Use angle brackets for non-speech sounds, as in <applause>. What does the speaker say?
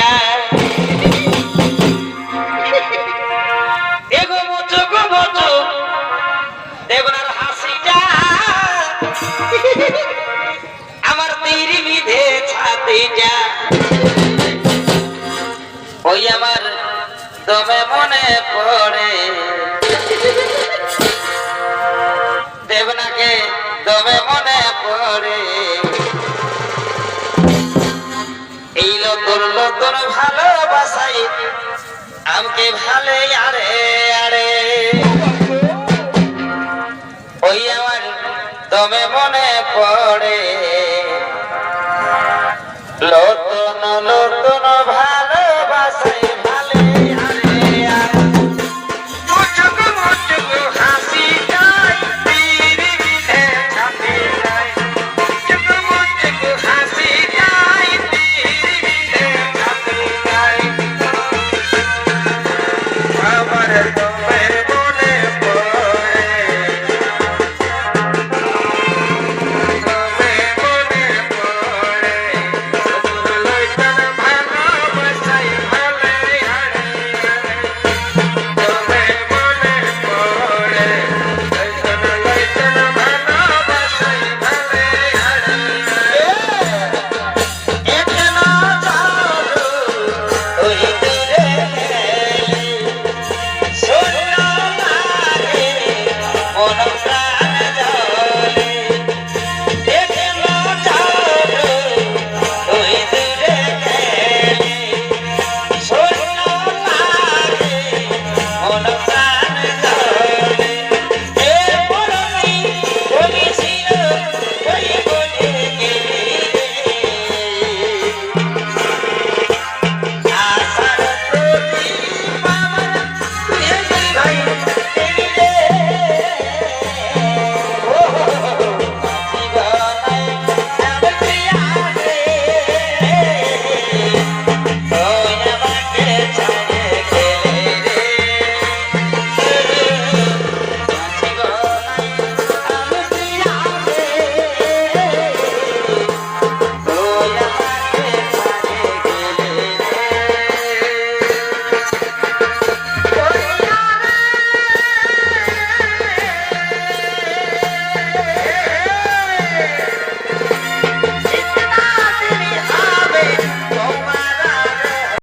<laughs> <laughs> আমার তীর বিধে ছাতে যা ওই আমার তবে মনে পড়ে। দেবনাকে তবে মনে পড়ে। এই নতুন লোকর ভালোবাসাই আমাকে ভালে আরে আরে। ওই আমার দমে মনে পড়ে। নতুন নতুন ভালোবাসাই There.